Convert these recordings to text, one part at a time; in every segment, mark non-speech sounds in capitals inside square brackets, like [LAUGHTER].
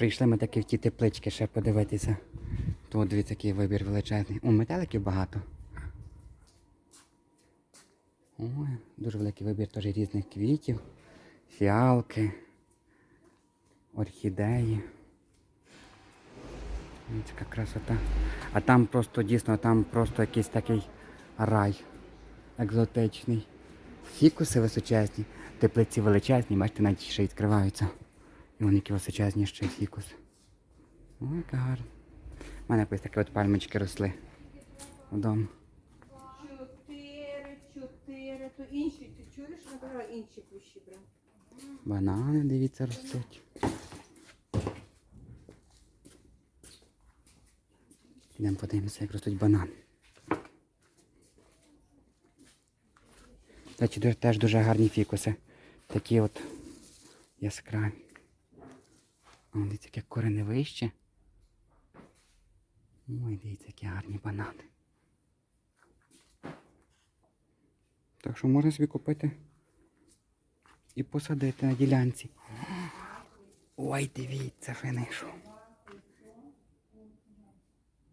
Прийшли ми таки в ті теплички ще подивитися. Тут дивіться, такий вибір величезний. О, метеликів багато. Ой, дуже великий вибір теж різних квітів, фіалки, орхідеї. Така красота. А там просто дійсно, там просто якийсь такий рай екзотичний. Фікуси височезні, теплиці величезні, бачите, навіть ще відкриваються. І вони які височезні ще фікус. Ой, яка гарна. У мене якось такі от пальмочки росли вдома. Чотири, чотири. То інші, ти чуєш, набирала інші кущі брав. Банани, дивіться, ростуть. Йдемо подивимося, як ростуть банани. Речі, теж дуже гарні фікуси. Такі от яскраві. О, дивіться, яке корене вище. Ой, дивіться, які гарні банани. Так що можна собі купити і посадити на ділянці. Ой, дивіться, що я.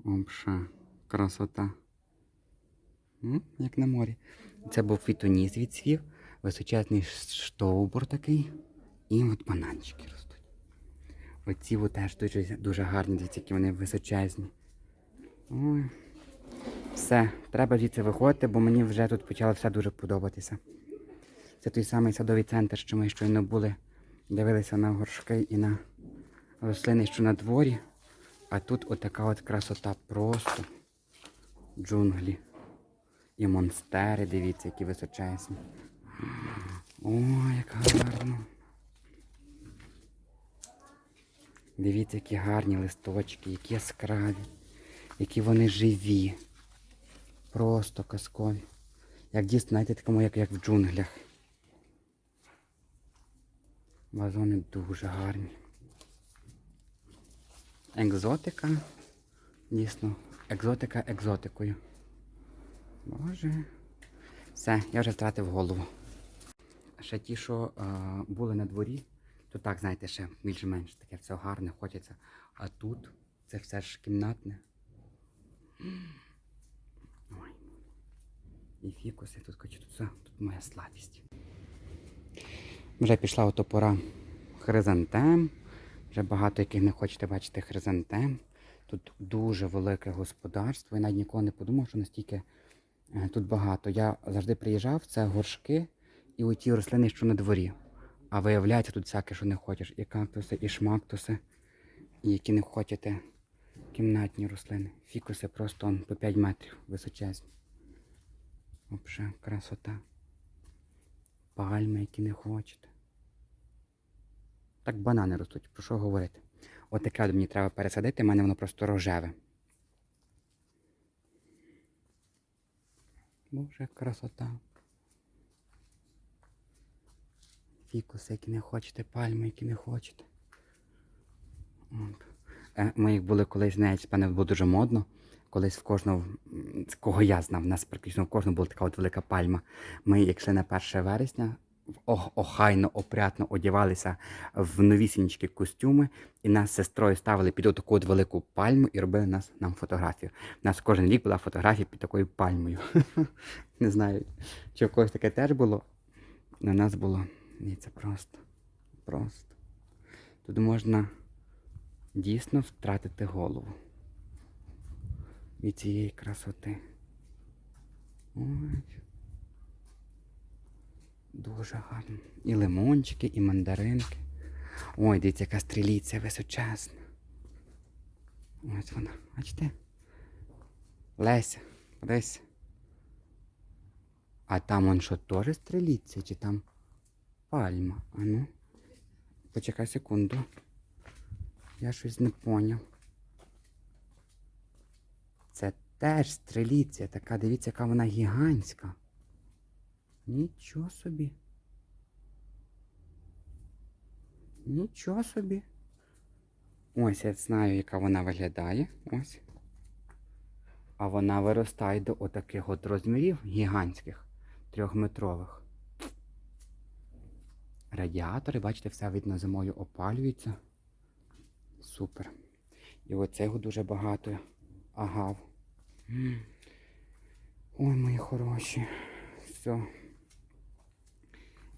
Обша, красота. Як на морі. Це був фітоніс відсвів, височезний штовбур такий. І от бананчики ростуть. Оці теж дуже, дуже гарні, дивіться, які вони височезні. Ой. Все, треба звідси виходити, бо мені вже тут почало все дуже подобатися. Це той самий садовий центр, що ми щойно були. Дивилися на горшки і на рослини, що на дворі. А тут отака от красота просто. Джунглі. І монстери, дивіться, які височезні. О, як гарно. Дивіться, які гарні листочки, які яскраві, які вони живі. Просто казкові. Як дійсно, знаєте, такому, як, як в джунглях. Вазони дуже гарні. Екзотика. Дійсно, екзотика екзотикою. Боже. Все, я вже втратив голову. Ще ті, що е, були на дворі, то так, знаєте, ще більш-менш таке все гарне, хочеться. А тут це все ж кімнатне. Ой. І фікуси, тут хочу, тут, тут моя слабість. Вже пішла ото пора хризантем. Вже багато яких не хочете бачити хризантем. Тут дуже велике господарство. Я навіть ніколи не подумав, що настільки е, тут багато. Я завжди приїжджав, це горшки і оті рослини, що на дворі. А виявляється, тут всяке, що не хочеш. І кактуси, і шмактуси, і які не хочете кімнатні рослини. Фікуси просто он, по 5 метрів височезні. Взагалі, красота. Пальми, які не хочете. Так банани ростуть, про що говорити? От таке мені треба пересадити, в мене воно просто рожеве. Боже, красота. Фікуси, які не хочете, пальми, які не хочете. От. Е, Ми їх були колись, знаєте, певне, було дуже модно. Колись в кожного, кого я знав, в нас практично в кожного була така от велика пальма. Ми, як йшли на 1 вересня, охайно, опрятно одягалися в новісінькі костюми, і нас з сестрою ставили під таку от велику пальму і робили нас, нам фотографію. У нас кожен рік була фотографія під такою пальмою. [LAUGHS] Не знаю, чи в когось таке теж було. На нас було. Ні, це просто. Просто. Тут можна дійсно втратити голову від цієї красоти. Ой. Дуже гарно. І лимончики, і мандаринки. Ой, дивіться, яка стріліця височезна. Ось вона, бачите? Леся, подивися. А там он що теж стріліться, чи там пальма? А ну. Почекай секунду. Я щось не поняв. Це теж стріліця, така, дивіться, яка вона гігантська. Нічого собі. Нічого собі. Ось я знаю, яка вона виглядає. Ось. А вона виростає до отаких от розмірів гігантських, трьохметрових. Радіатори, бачите, все видно зимою опалюється. Супер. І оцього дуже багато. Агав. Ой, мої хороші. Все.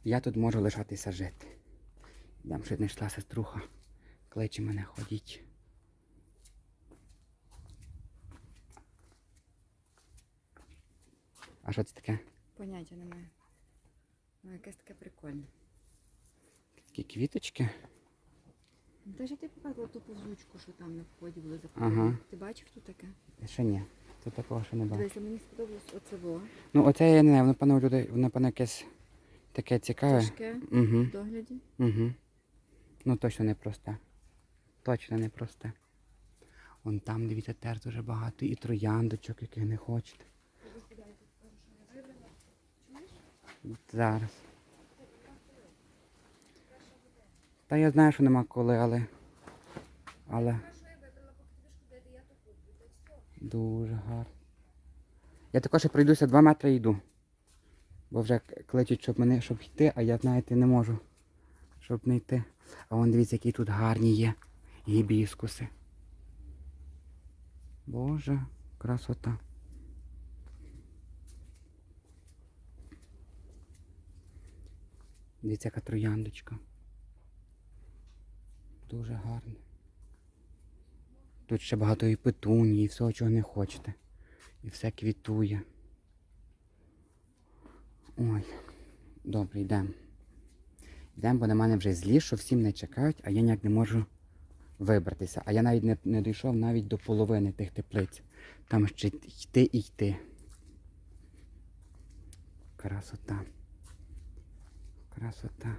Я тут можу лишатися жити. Йдемо, що знайшла сеструха. Кличе мене ходіть. А що це таке? Поняття немає. Ну, якесь таке прикольне. Такі квіточки? Та ж ти показувала ту позучку, що там на вході були Ага. Ти бачив тут таке? Ще ні. Тут такого ще не бачу. Дивися, мені сподобалось оце во. Ну, оце я не знаю, воно певно у людей, воно певно якесь таке цікаве. Тяжке Угу. в догляді. Угу. Ну точно не просте. Точно не просте. Вон там, дивіться, теж дуже багато і трояндочок, яких не хочете. Зараз. Та я знаю, що нема коли, але. Але. Дуже гарно. Я також пройдуся 2 метри і йду. Бо вже кличуть, щоб мене, щоб йти, а я, знаєте, не можу. Щоб не йти. А вон дивіться, які тут гарні є гібіскуси. Боже, красота. Дивіться, яка трояндочка. Дуже гарно. Тут ще багато і петунії, і всього, чого не хочете. І все квітує. Ой, добре, йдемо. Йдемо, бо на мене вже злі, що всі мене чекають, а я ніяк не можу вибратися. А я навіть не, не дійшов навіть до половини тих теплиць. Там ще йти і йти. Красота. Красота.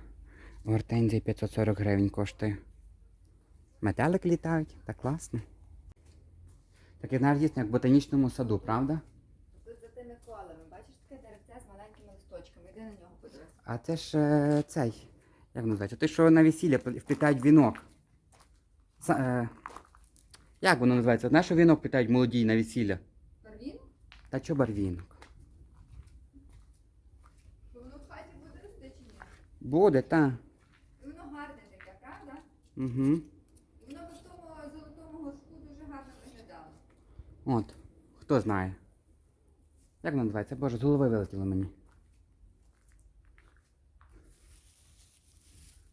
Гортензія 540 гривень коштує. Метелики літають, так класно. Так, знаєш, дійсно, як в ботанічному саду, правда? Тут за тими колами, бачиш таке деревце з маленькими листочками. Йди на нього подивись. А це ж е, цей. Як називається? Той, що на весілля пл- вплітають вінок. Са- е, як воно називається? Знаєш, що вінок вплітають молоді на весілля? Барвін? Та чо барвінок? Воно в хаті буде рости чи ні? Буде, та. Воно гарне таке, правда? Угу. І воно в тому золотому горшку дуже гарно виглядало. От. Хто знає. Як воно називається? Боже, з голови вилетіло мені.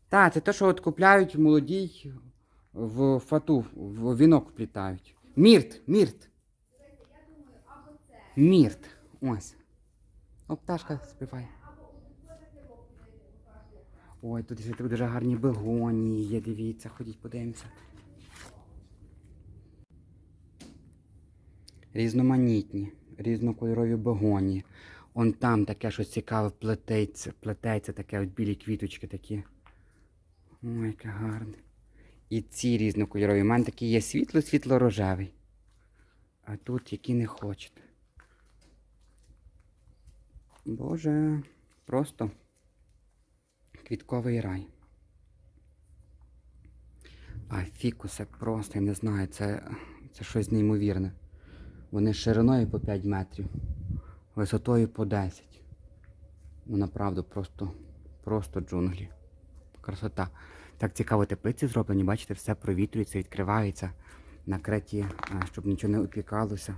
Так, це те, що от купляють молодій в фату, в вінок вплітають. Мірт, мірт. Мірт. Ось. О, пташка співає. Ой, тут ще дуже гарні бегонії дивіться, ходіть, подивимося. Різноманітні, різнокольорові бегонії. Он там таке щось цікаве плететься, плететься таке, от білі квіточки такі. Ой, яке гарне. І ці різнокольорові. У мене такий є світло-світло-рожевий. А тут які не хочете. Боже, просто квітковий рай. А фікуси просто, я не знаю, це, це щось неймовірне. Вони шириною по 5 метрів, висотою по 10. Ну, направду, просто, просто джунглі. Красота. Так цікаво теплиці зроблені, бачите, все провітрюється, відкривається, накриті, а, щоб нічого не опікалося.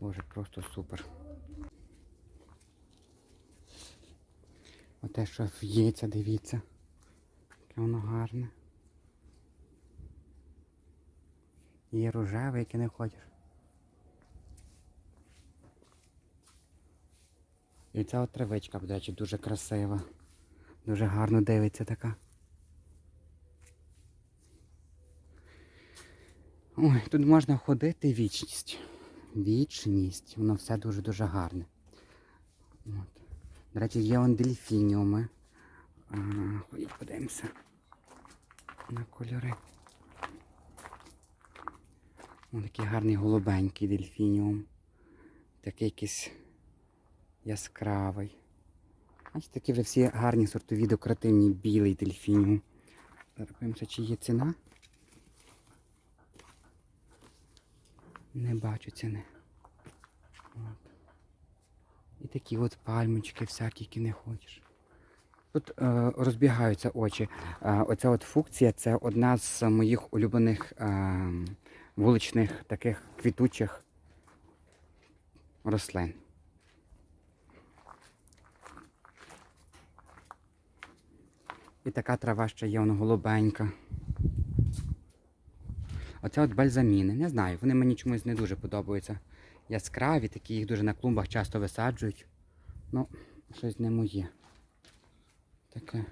Боже, просто супер. Оте, що в'ється, дивіться. Яке воно гарне. Є рожеве, яке не хочеш. І ця от травичка, до речі, дуже красива. Дуже гарно дивиться така. Ой, тут можна ходити вічність. Вічність. Воно все дуже-дуже гарне. От. До речі, є он дельфініуми. А, ходіть, подивимося. На кольори. Ось такий гарний голубенький дельфініум. Такий якийсь яскравий. Бачите, такі вже всі гарні сортові декоративні білий дельфініум. Зараз подивимося, чи є ціна. Не бачу ціни. От. І такі от пальмочки всякі, які не хочеш. Тут е, розбігаються очі. Е, оця от функція це одна з моїх улюблених е, вуличних таких квітучих рослин. І така трава ще є, вона голубенька. Оце от бальзаміни. Не знаю, вони мені чомусь не дуже подобаються. Яскраві, такі їх дуже на клумбах часто висаджують. Ну, щось не моє. Таке.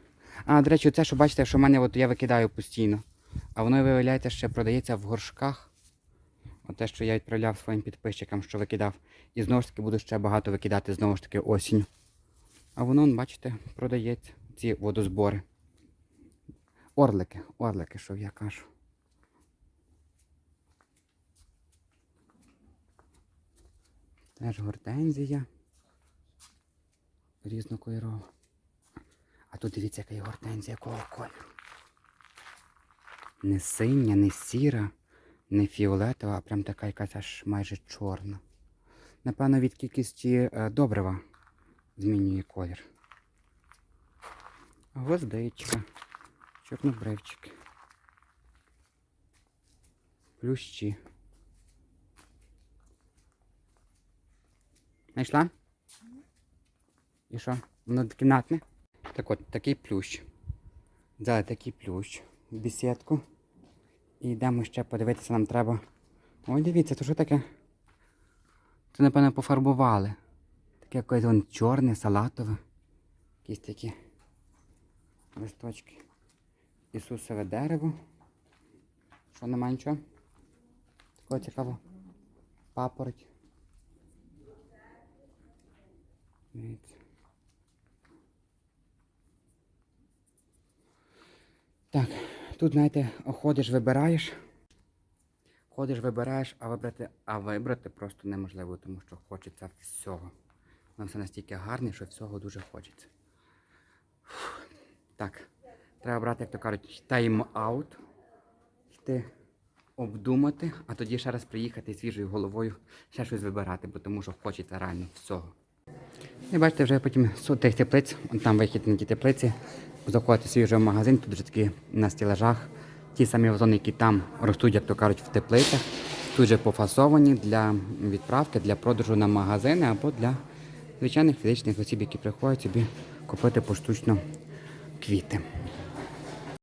А, до речі, це, що бачите, що в мене от я викидаю постійно. А воно, виявляєте, ще продається в горшках. Оте, що я відправляв своїм підписчикам, що викидав. І знову ж таки буду ще багато викидати знову ж таки осінню. А воно, бачите, продається. Ці водозбори. Орлики, орлики, що я кажу. Теж гортензія. Різнокольорова. А тут дивіться, яка є гортензія, якого кольору. Не синя, не сіра, не фіолетова, а прям така якась аж майже чорна. Напевно, від кількості е, добрива змінює колір. Гвоздичка, чорнобривчики, плющі. Знайшла? І що? Воно кімнатне? Так от, такий плющ. Взяли такий плющ бесідку. І йдемо ще подивитися, нам треба. Ой, дивіться, то що таке? Це, напевно, пофарбували. Таке якесь вон чорне, салатове. Якісь такі листочки. Ісусове дерево. Що нема нічого? Такого цікавого. Папороть. Дивіться. Так, тут, знаєте, ходиш, вибираєш. Ходиш, вибираєш, а вибрати, а вибрати просто неможливо, тому що хочеться всього. Воно все настільки гарне, що всього дуже хочеться. Фух. Так, треба брати, як то кажуть, тайм-аут, йти обдумати, а тоді ще раз приїхати свіжою головою ще щось вибирати, бо тому що хочеться реально всього. І бачите, вже потім з тих теплиць, там вихід на ті теплиці, заходите свій вже в магазин, тут вже такі на стілажах. Ті самі вазони, які там ростуть, як то кажуть, в теплицях, тут же пофасовані для відправки, для продажу на магазини або для звичайних фізичних осіб, які приходять собі купити поштучно квіти.